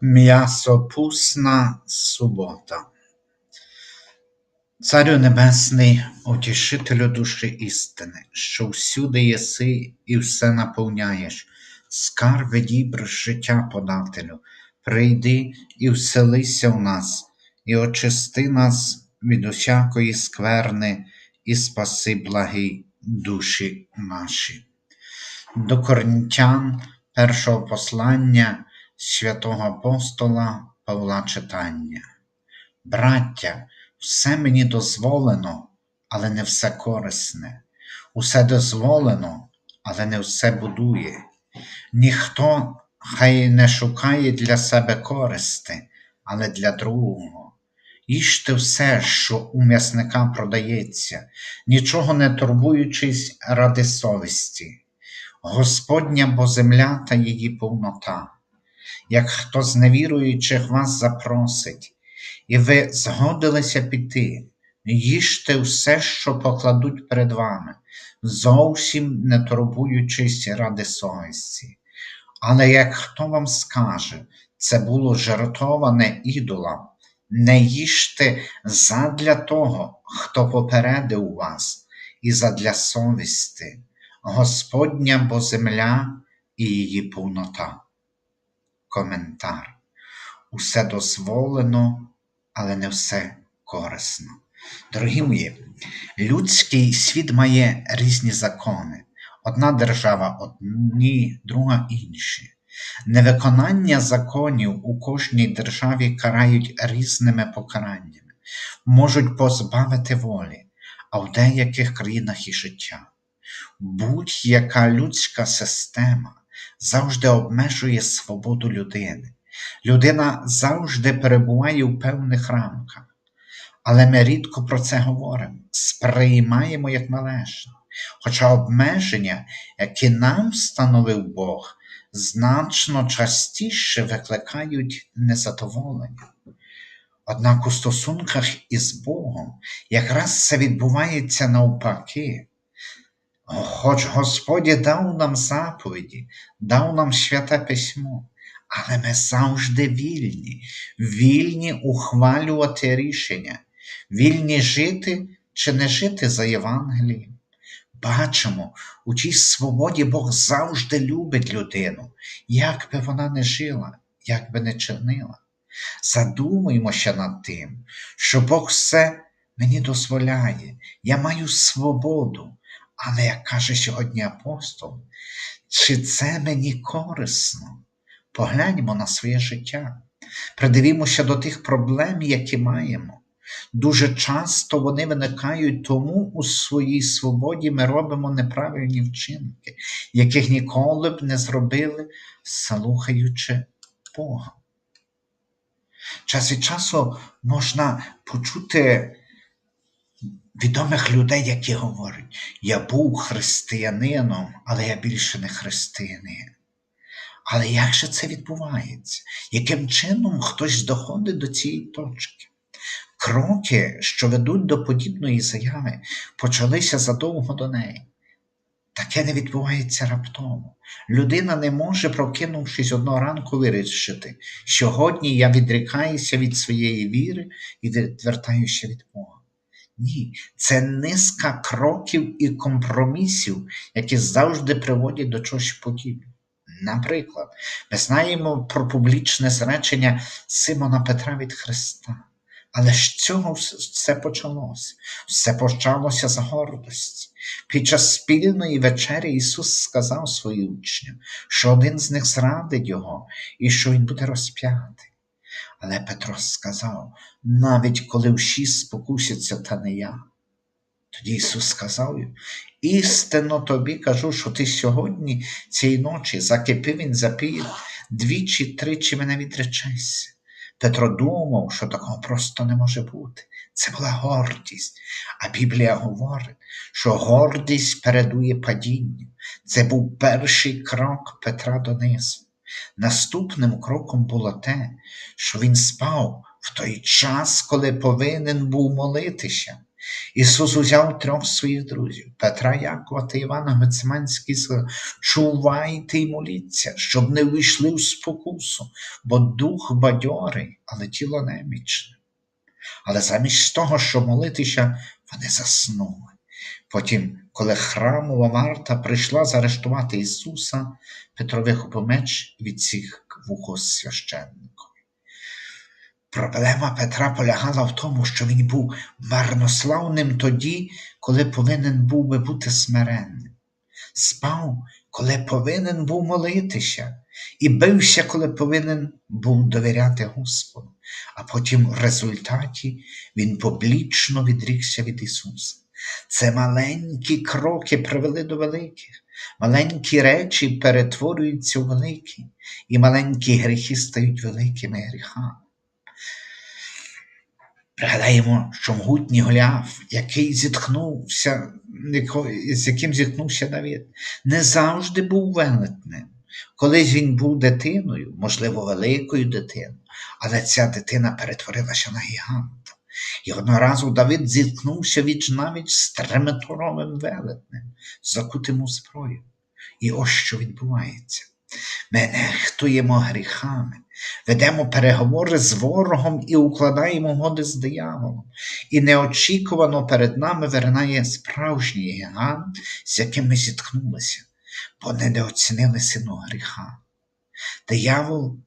М'ясопусна субота. Царю Небесний, утішителю душі істини, що всюди єси і все наповняєш, скарби дібр життя подателю, прийди і вселися в нас, і очисти нас від усякої скверни, і спаси благі душі наші. До Коринтян першого послання святого апостола Павла читання. Браття, все мені дозволено, але не все корисне. Усе дозволено, але не все будує. Ніхто хай не шукає для себе користи, але для другого. Їжте все, що у м'ясника продається, нічого не турбуючись ради совісті. Господня бо земля та її повнота. Як хто з невіруючих вас запросить, і ви згодилися піти, їжте все, що покладуть перед вами, зовсім не турбуючись ради совісті. Але як хто вам скаже, це було жертоване ідолам, не їжте задля того, хто попередив вас, і задля совісти. Господня бо земля і її повнота. Коментар. Усе дозволено, але не все корисно. Дорогі мої, людський світ має різні закони. Одна держава одні, друга інші. Невиконання законів у кожній державі карають різними покараннями, можуть позбавити волі, а в деяких країнах і життя. Будь-яка людська система завжди обмежує свободу людини. Людина завжди перебуває у певних рамках. Але ми рідко про це говоримо, сприймаємо як належне. Хоча обмеження, які нам встановив Бог, значно частіше викликають незадоволення. Однак у стосунках із Богом якраз це відбувається навпаки. Хоч Господь дав нам заповіді, дав нам святе письмо, але ми завжди вільні, вільні ухвалювати рішення, вільні жити чи не жити за Євангелієм. Бачимо, у цій свободі Бог завжди любить людину, як би вона не жила, як би не чинила. Задумуємося над тим, що Бог все мені дозволяє, я маю свободу. Але, як каже сьогодні апостол, чи це мені корисно? Погляньмо на своє життя, придивімося до тих проблем, які маємо. Дуже часто вони виникають тому у своїй свободі ми робимо неправильні вчинки, яких ніколи б не зробили, слухаючи Бога. Час від часу можна почути відомих людей, які говорять, я був християнином, але я більше не християнин. Але як же це відбувається? Яким чином хтось доходить до цієї точки? Кроки, що ведуть до подібної заяви, почалися задовго до неї. Таке не відбувається раптово. Людина не може, прокинувшись одного ранку, вирішити, сьогодні я відрікаюся від своєї віри і відвертаюся від Бога. Ні, це низка кроків і компромісів, які завжди приводять до чогось подібного. Наприклад, ми знаємо про публічне зречення Симона Петра від Христа. Але з цього все почалося. Все почалося з гордості. Під час спільної вечері Ісус сказав своїм учням, що один з них зрадить Його і що Він буде розп'ятий. Але Петро сказав, навіть коли всі спокусяться, та не я. Тоді Ісус сказав їм, істинно тобі кажу, що ти сьогодні, цієї ночі, закипив він запіє, двічі, тричі мене відречешся. Петро думав, що такого просто не може бути. Це була гордість. А Біблія говорить, що гордість передує падінню. Це був перший крок Петра донизу. Наступним кроком було те, що він спав в той час, коли повинен був молитися. Ісус узяв трьох своїх друзів Петра, Якова та Івана Гециманський, сказав, чувайте й моліться, щоб не вийшли в спокусу, бо дух бадьорий, але тіло немічне. Але замість того, щоб молитися, вони заснули. Потім, коли храмова варта прийшла заарештувати Ісуса, Петро вихопив меч і відсік вухо священникові. Проблема Петра полягала в тому, що він був марнославним тоді, коли повинен був би бути смиренним. Спав, коли повинен був молитися, і бився, коли повинен був довіряти Господу. А потім в результаті він публічно відрікся від Ісуса. Це маленькі кроки привели до великих, маленькі речі перетворюються у великі, і маленькі гріхи стають великими гріхами. Пригадаємо, що могутній Голіаф, який зіткнувся, з яким зіткнувся Давид, не завжди був велетним. Колись він був дитиною, можливо, великою дитиною, але ця дитина перетворилася на гіганта. І одного разу Давид зіткнувся віч навіть з триметровим велетнем, закутим у зброю. І ось що відбувається. Ми нехтуємо гріхами, ведемо переговори з ворогом і укладаємо угоди з дияволом. І неочікувано перед нами виринає справжній гігант, з яким ми зіткнулися, бо не недооцінили сину гріха. Диявол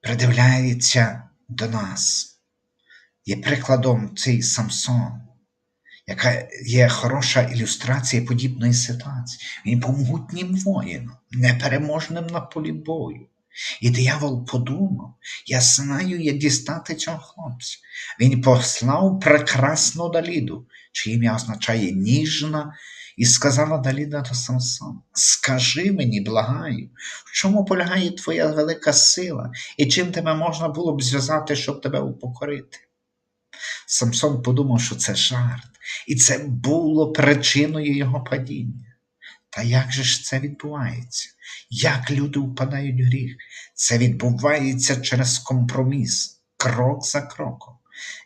придивляється до нас. Є прикладом цей Самсон, яка є хороша ілюстрація подібної ситуації. Він був могутнім воїном, непереможним на полі бою. І диявол подумав: я знаю, як дістати цього хлопця. Він послав прекрасну Даліду, чиє ім'я означає ніжна, і сказала Даліда до Самсона: Скажи мені, благаю, в чому полягає твоя велика сила, і чим тебе можна було б зв'язати, щоб тебе упокорити? Самсон подумав, що це жарт, і це було причиною його падіння. Та як же ж це відбувається? Як люди впадають в гріх? Це відбувається через компроміс, крок за кроком.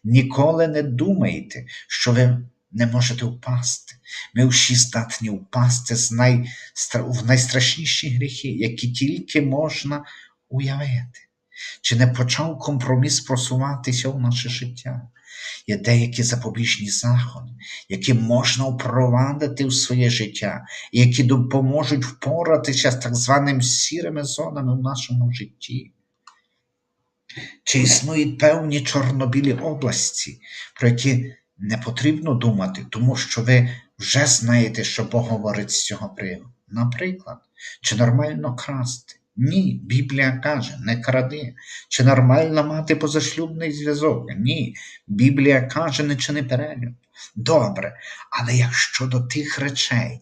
Ніколи не думайте, що ви не можете впасти. Ми всі здатні впасти з най... в найстрашніші гріхи, які тільки можна уявити. Чи не почав компроміс просуватися в наше життя? Є деякі запобіжні заходи, які можна впровадити в своє життя, які допоможуть впоратися з так званими сірими зонами в нашому житті. Чи існують певні чорнобілі області, про які не потрібно думати, тому що ви вже знаєте, що Бог говорить з цього приводу. Наприклад, чи нормально красти? Ні, Біблія каже, не кради. Чи нормально мати позашлюбний зв'язок? Ні. Біблія каже, не чини перелюб. Добре, але якщо до тих речей,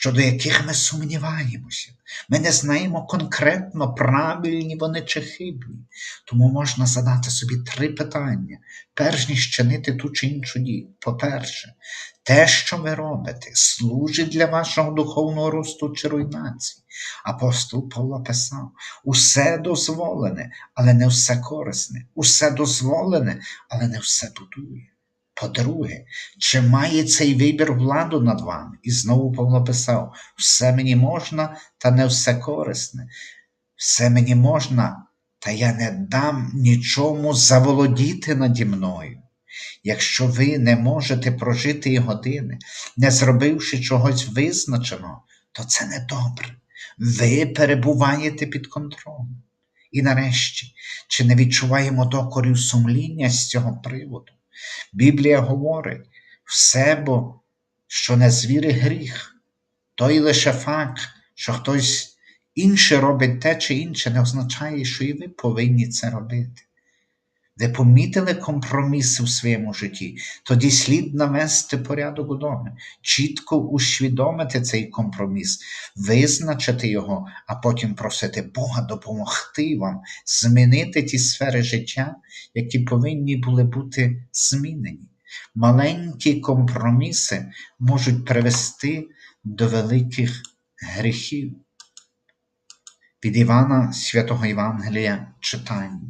щодо яких ми сумніваємося, ми не знаємо конкретно, правильні вони чи хибні. Тому можна задати собі три питання, перш ніж чинити ту чи іншу дію. По-перше, те, що ви робите, служить для вашого духовного росту чи руйнації. Апостол Павло писав: усе дозволене, але не все корисне, усе дозволене, але не все будує. По-друге, чи має цей вибір владу над вами? І знову Павло писав: все мені можна, та не все корисне, все мені можна, та я не дам нічому заволодіти наді мною. Якщо ви не можете прожити і години, не зробивши чогось визначеного, то це не добре. Ви перебуваєте під контролем. І нарешті, чи не відчуваємо докорів сумління з цього приводу? Біблія говорить все, бо що не звіри гріх, той лише факт, що хтось інший робить те чи інше, не означає, що і ви повинні це робити. Ви помітили компроміси в своєму житті, тоді слід навести порядок удома, чітко усвідомити цей компроміс, визначити його, а потім просити Бога допомогти вам змінити ті сфери життя, які повинні були бути змінені. Маленькі компроміси можуть привести до великих гріхів. Від Івана Святого Євангелія читання.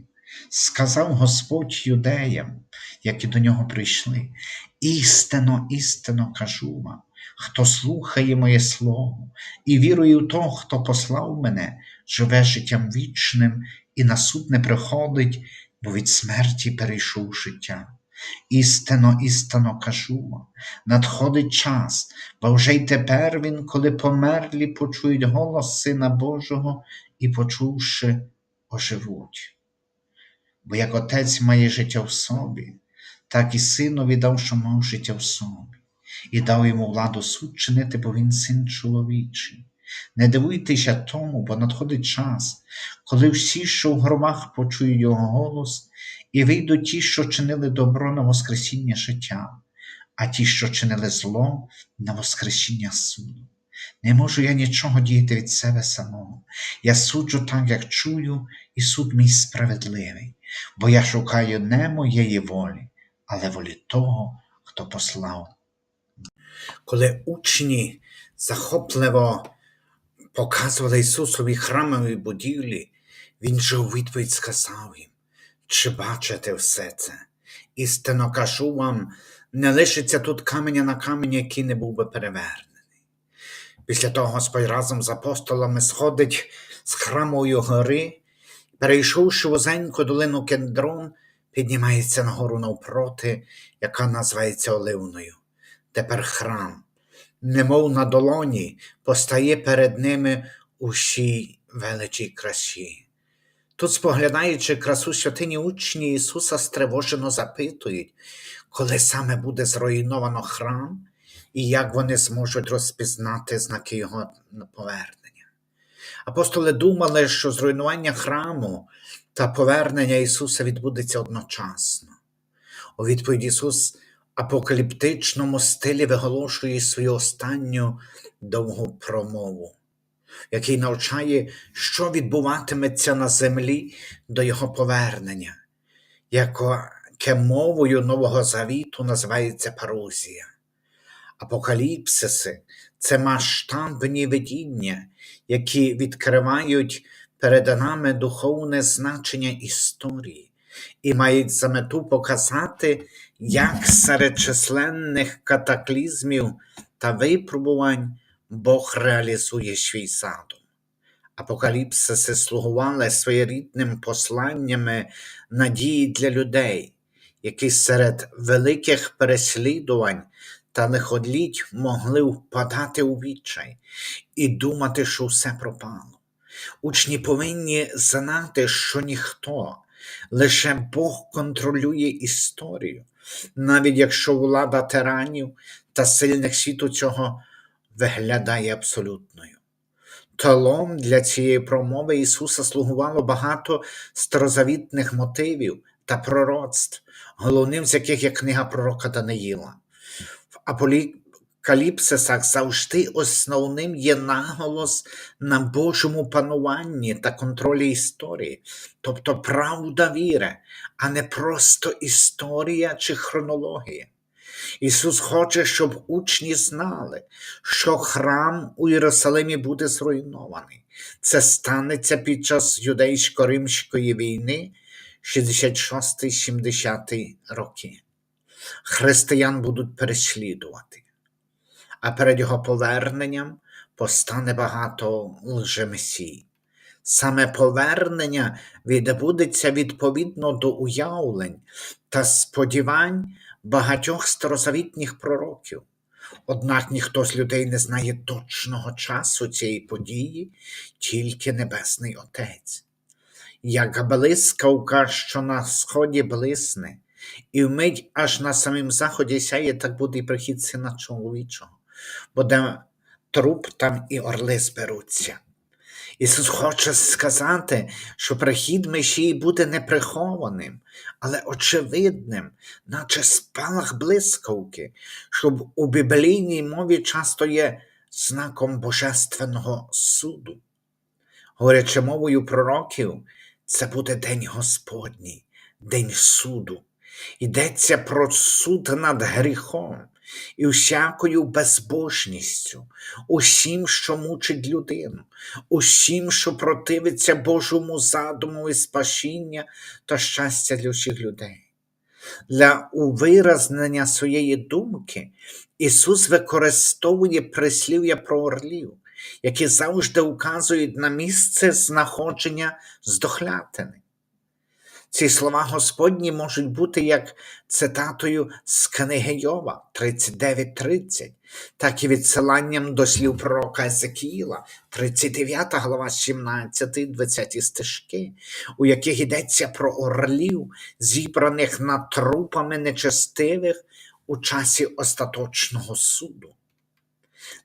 Сказав Господь юдеям, які до нього прийшли, істинно, істинно кажу вам, хто слухає моє слово і вірує в того, хто послав мене, живе життям вічним і на суд не приходить, бо від смерті перейшов життя. Істинно, істинно кажу вам, надходить час, бо вже й тепер він, коли померлі, почують голос Сина Божого і, почувши, оживуть. Бо як отець має життя в собі, так і синові дав, що мав життя в собі, і дав йому владу суд чинити, бо він син чоловічий. Не дивуйтеся тому, бо надходить час, коли всі, що в гробах почують його голос, і вийдуть ті, що чинили добро на Воскресіння життя, а ті, що чинили зло, на Воскресіння суду. Не можу я нічого діяти від себе самого. Я суджу так, як чую, і суд мій справедливий, бо я шукаю не моєї волі, але волі того, хто послав. Коли учні захопливо показували Ісусові храмові будівлі, Він же у відповідь сказав їм, чи бачите все це? Істинно кажу вам, не лишиться тут каменя на камені, який не був би перевернений. Після того Господь разом з апостолами сходить з храмової гори, перейшовши вузеньку долину Кендрон, піднімається на гору навпроти, яка називається Оливною. Тепер храм, немов на долоні, постає перед ними у всій величій красі. Тут, споглядаючи красу святині, учні Ісуса стривожено запитують, коли саме буде зруйновано храм і як вони зможуть розпізнати знаки Його повернення. Апостоли думали, що зруйнування храму та повернення Ісуса відбудеться одночасно. У відповідь Ісус апокаліптичному стилі виголошує свою останню довгу промову який навчає, що відбуватиметься на землі до його повернення, яке мовою Нового Завіту називається парузія. Апокаліпсиси це масштабні видіння, які відкривають перед нами духовне значення історії і мають за мету показати, як серед численних катаклізмів та випробувань Бог реалізує свій задум. Апокаліпсиси слугували своєрідним посланнями надії для людей, які серед великих переслідувань та лиходліть могли впадати у відчай і думати, що все пропало. Учні повинні знати, що ніхто, лише Бог контролює історію, навіть якщо влада тиранів та сильних світу цього виглядає абсолютною. Талом для цієї промови Ісуса слугувало багато старозавітних мотивів та пророцтв, головним з яких є книга пророка Даниїла. В апокаліпсисах завжди основним є наголос на Божому пануванні та контролі історії, тобто правда віри, а не просто історія чи хронологія. Ісус хоче, щоб учні знали, що храм у Єрусалимі буде зруйнований. Це станеться під час юдейсько-римської війни 66-70 роки. Християн будуть переслідувати, а перед його поверненням постане багато лжемесій. Саме повернення відбудеться відповідно до уявлень та сподівань багатьох старозавітніх пророків. Однак ніхто з людей не знає точного часу цієї події, тільки Небесний Отець. Як блискавка, що на сході блисне, і вмить аж на самім заході сяє, так буде і прихід сина чоловічого, бо де труп там і орли зберуться. Ісус хоче сказати, що прихід Месії буде не прихованим, але очевидним, наче спалах блискавки, щоб у біблійній мові часто є знаком Божественного суду. Говорячи мовою пророків, це буде День Господній, День суду. Йдеться про суд над гріхом, і всякою безбожністю, усім, що мучить людину, усім, що противиться Божому задуму і спасіння та щастя для людей. Для увиразнення своєї думки Ісус використовує прислів'я про орлів, які завжди указують на місце знаходження здохлятини. Ці слова Господні можуть бути як цитатою з книги Йова 39.30, так і відсиланням до слів пророка Езекіїла, 39 глава 17-20 стежки, у яких йдеться про орлів, зібраних над трупами нечестивих у часі остаточного суду.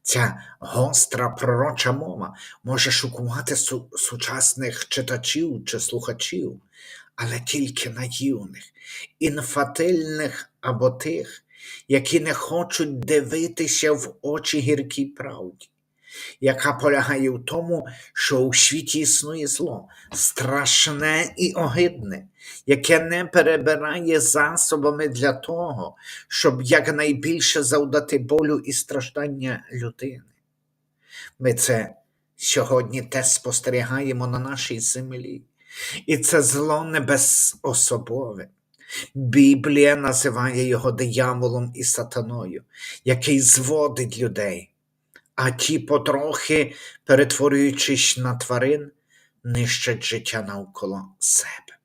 Ця гостра пророча мова може шокувати сучасних читачів чи слухачів, але тільки наївних, інфатильних або тих, які не хочуть дивитися в очі гіркій правді, яка полягає в тому, що у світі існує зло, страшне і огидне, яке не перебирає засобами для того, щоб якнайбільше завдати болю і страждання людини. Ми це сьогодні теж спостерігаємо на нашій землі. І це зло не безособове. Біблія називає його дияволом і сатаною, який зводить людей, а ті потрохи, перетворюючись на тварин, нищать життя навколо себе.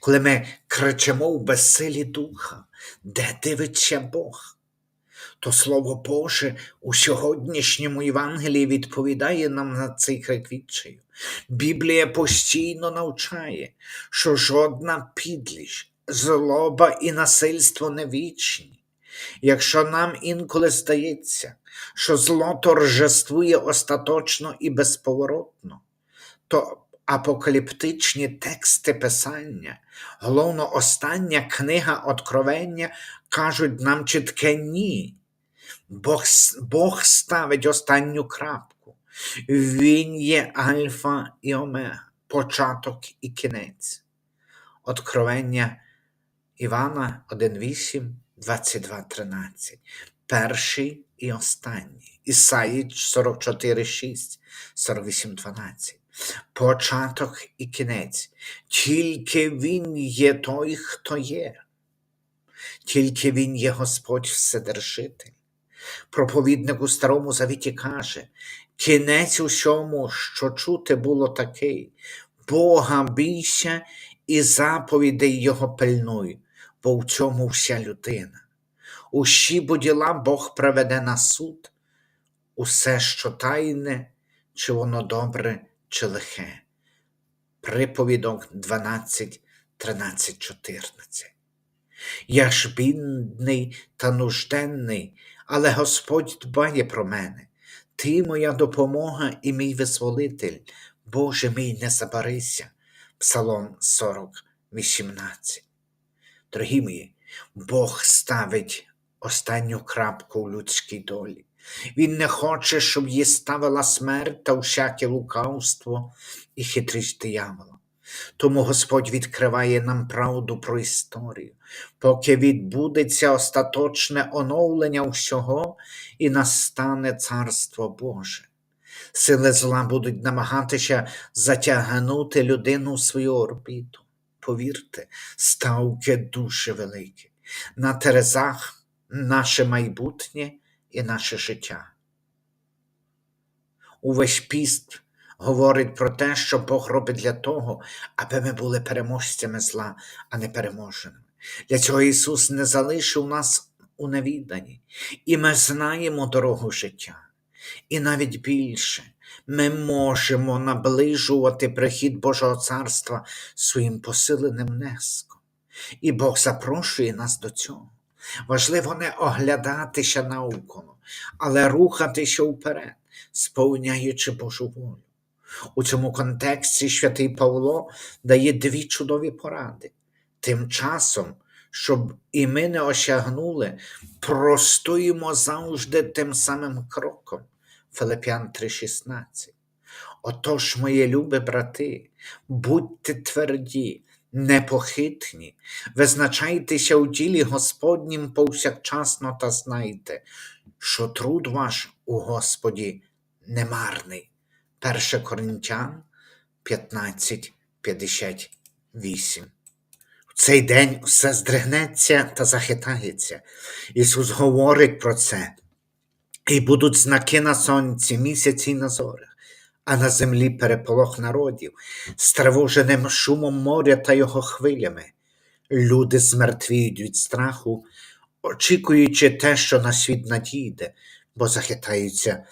Коли ми кричимо в безсилі духа, де дивиться Бог, то Слово Боже у сьогоднішньому Євангелії відповідає нам на цей крик відчаю. Біблія постійно навчає, що жодна підлість, злоба і насильство не вічні. Якщо нам інколи здається, що зло торжествує остаточно і безповоротно, то апокаліптичні тексти Писання, головно остання книга Откровення, кажуть нам чітке ні. Бог, Бог ставить останню крапку. Він є Альфа і Омега, початок і кінець. Откровення Івана 1.8, 22.13. Перший і останній. Ісаї 44.6, 48.12. Початок і кінець. Тільки Він є той, хто є. Тільки Він є Господь Вседержитель. Проповідник у Старому Завіті каже: кінець усьому, що чути було такий, Бога бійся і заповідей Його пильнуй, бо в цьому вся людина. Усі бо діла Бог приведе на суд, усе, що тайне, чи воно добре, чи лихе. Приповідок 12, 13, 14. Я ж бідний та нужденний, але Господь дбає про мене. Ти моя допомога і мій визволитель, Боже мій, не забарися. Псалом 40, 18. Дорогі мої, Бог ставить останню крапку у людській долі. Він не хоче, щоб її ставила смерть та всяке лукавство і хитрість диявола. Тому Господь відкриває нам правду про історію, поки відбудеться остаточне оновлення всього і настане Царство Боже. Сили зла будуть намагатися затягнути людину в свою орбіту. Повірте, ставки дуже великі. На терезах наше майбутнє і наше життя. Увесь піст говорить про те, що Бог робить для того, аби ми були переможцями зла, а не переможеними. Для цього Ісус не залишив нас у невіданні, і ми знаємо дорогу життя. І навіть більше ми можемо наближувати прихід Божого Царства своїм посиленим внеском. І Бог запрошує нас до цього. Важливо не оглядатися навколо, але рухатися вперед, сповняючи Божу волю. У цьому контексті святий Павло дає дві чудові поради. Тим часом, щоб і ми не осягнули, простуємо завжди тим самим кроком. Филип'ян 3,16. Отож, мої любі брати, будьте тверді, непохитні, визначайтеся у тілі Господнім повсякчасно та знайте, що труд ваш у Господі немарний. 1 Коринтян 15:58. Цей день все здригнеться та захитається. Ісус говорить про це. І будуть знаки на сонці, місяці й на зорях, а на землі переполох народів, стривоженим шумом моря та його хвилями. Люди змертвіють від страху, очікуючи те, що на світ надійде, бо захитаються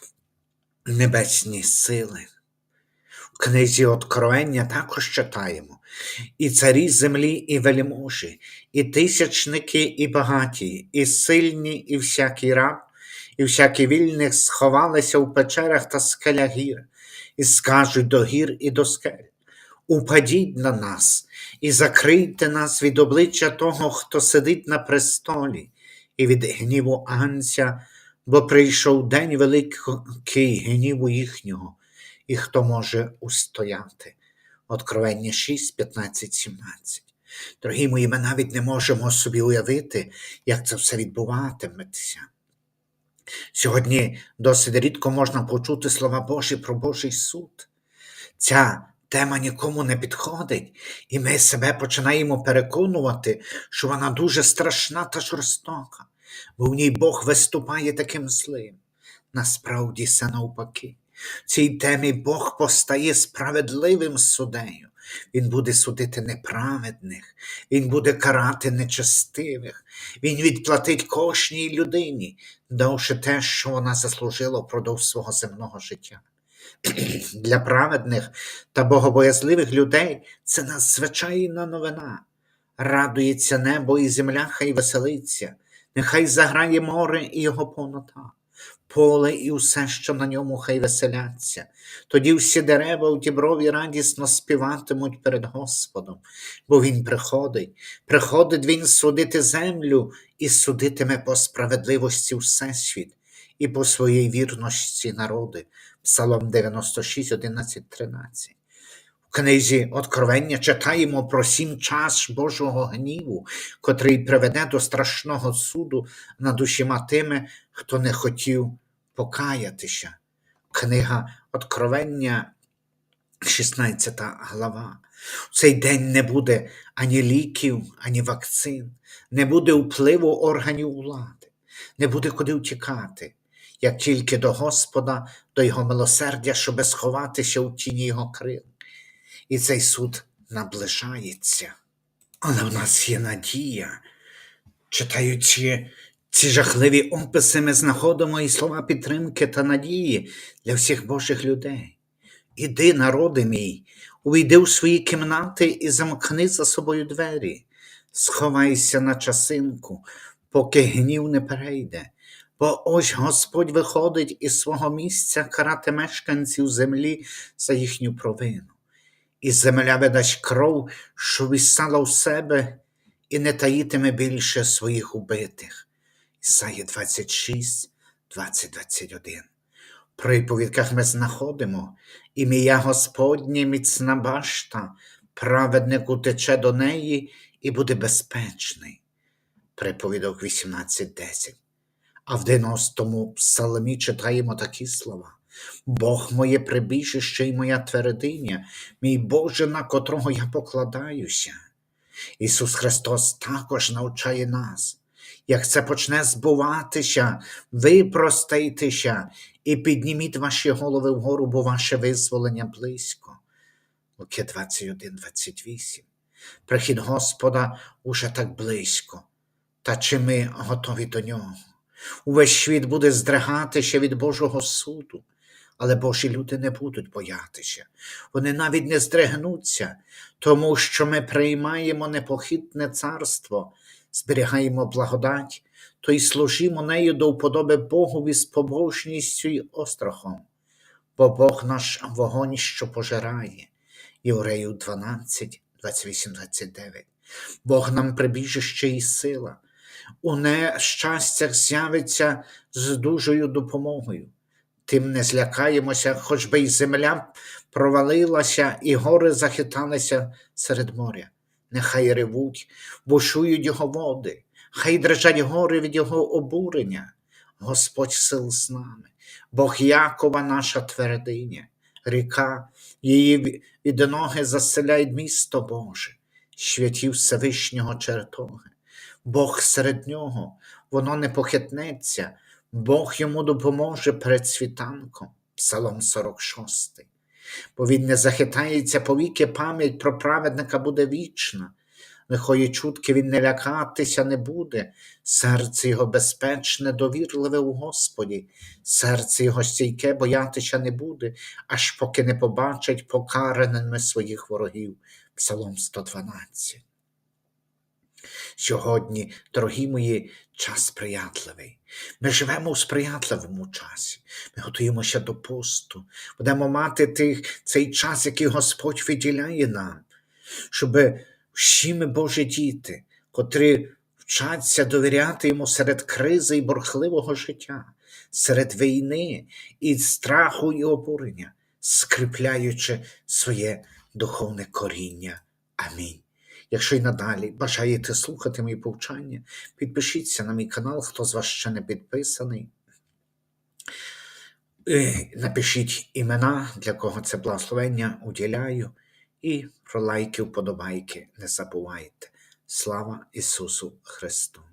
небесні сили. В книзі Откровення також читаємо і царі землі, і вельможі, і тисячники, і багаті, і сильні, і всякий раб, і всякий вільник сховалися у печерах та скелях гір, і скажуть до гір і до скель. Упадіть на нас і закрийте нас від обличчя того, хто сидить на престолі, і від гніву Анця, бо прийшов день великий гніву їхнього, і хто може устояти. Откровення 6, 15, 17. Дорогі мої, ми навіть не можемо собі уявити, як це все відбуватиметься. Сьогодні досить рідко можна почути слова Божі про Божий суд. Ця тема нікому не підходить, і ми себе починаємо переконувати, що вона дуже страшна та жорстока, бо в ній Бог виступає таким злим. Насправді все навпаки. Цій темі Бог постає справедливим суддею. Він буде судити неправедних, Він буде карати нечестивих, Він відплатить кожній людині, давши те, що вона заслужила впродовж свого земного життя. Для праведних та богобоязливих людей це надзвичайна новина. Радується небо і земля, хай веселиться, нехай заграє море і його повнота, поле і усе, що на ньому, хай веселяться. Тоді всі дерева у діброві радісно співатимуть перед Господом, бо Він приходить, приходить Він судити землю і судитиме по справедливості всесвіт і по своїй вірності народи. Псалом 96, 11, 13. Книзі Откровення читаємо про сім час Божого гніву, котрий приведе до страшного суду над усіма тими, хто не хотів покаятися. Книга Откровення, 16 глава. В цей день не буде ані ліків, ані вакцин, не буде впливу органів влади, не буде куди втікати, як тільки до Господа, до Його милосердя, щоби сховатися у тіні Його крил. І цей суд наближається. Але в нас є надія. Читаючи ці жахливі описи, ми знаходимо і слова підтримки та надії для всіх Божих людей. Іди, народи мій, увійди у свої кімнати і замкни за собою двері, сховайся на часинку, поки гнів не перейде. Бо ось Господь виходить із свого місця карати мешканців землі за їхню провину. І земля видасть кров, що вісала у себе, і не таїтиме більше своїх убитих. Ісая 26, 20, 21. В приповідках ми знаходимо ім'я Господнє міцна башта, праведник утече до неї і буде безпечний. Приповідок 18.10. А в 90-му псалмі читаємо такі слова. Бог моє прибіжище і моя твердиня, мій Боже, на котрого я покладаюся. Ісус Христос також навчає нас. Як це почне збуватися, випростайтеся і підніміть ваші голови вгору, бо ваше визволення близько. Луки 21, 28. Прихід Господа уже так близько. Та чи ми готові до нього? Увесь світ буде здригатися від Божого суду, але Божі люди не будуть боятися. Вони навіть не здригнуться, тому що ми приймаємо непохитне царство, зберігаємо благодать, то й служимо нею до вподоби Богові з побожністю й острахом. Бо Бог наш вогонь, що пожирає. Євреїв 12, 28, 29. Бог нам прибіжище і сила. У нещастях з'явиться з дужою допомогою. Тим не злякаємося, хоч би й земля провалилася, і гори захиталися серед моря. нехай ревуть, бушують його води, хай дрижать гори від його обурення. Господь сил з нами, Бог Якова наша твердиня, ріка, її ві- від ноги заселяє місто Боже, святів Всевишнього чертоги. Бог серед нього, воно не похитнеться, Бог йому допоможе перед світанком. Псалом 46. Бо він не захитається повіки, пам'ять про праведника буде вічна. Лихої чутки він не лякатися не буде, серце його безпечне, довірливе у Господі, серце його стійке боятися не буде, аж поки не побачить покараними своїх ворогів. Псалом 112. Сьогодні, дорогі мої, час сприятливий. Ми живемо у сприятливому часі. Ми готуємося до посту. Будемо мати тих, цей час, який Господь виділяє нам, щоб всі ми Божі діти, котрі вчаться довіряти йому серед кризи і борхливого життя, серед війни і страху і обурення, скріпляючи своє духовне коріння. Амінь. Якщо й надалі бажаєте слухати мої повчання, підпишіться на мій канал, хто з вас ще не підписаний. Е, Напишіть імена, для кого це благословення уділяю, і про лайки, вподобайки не забувайте. Слава Ісусу Христу!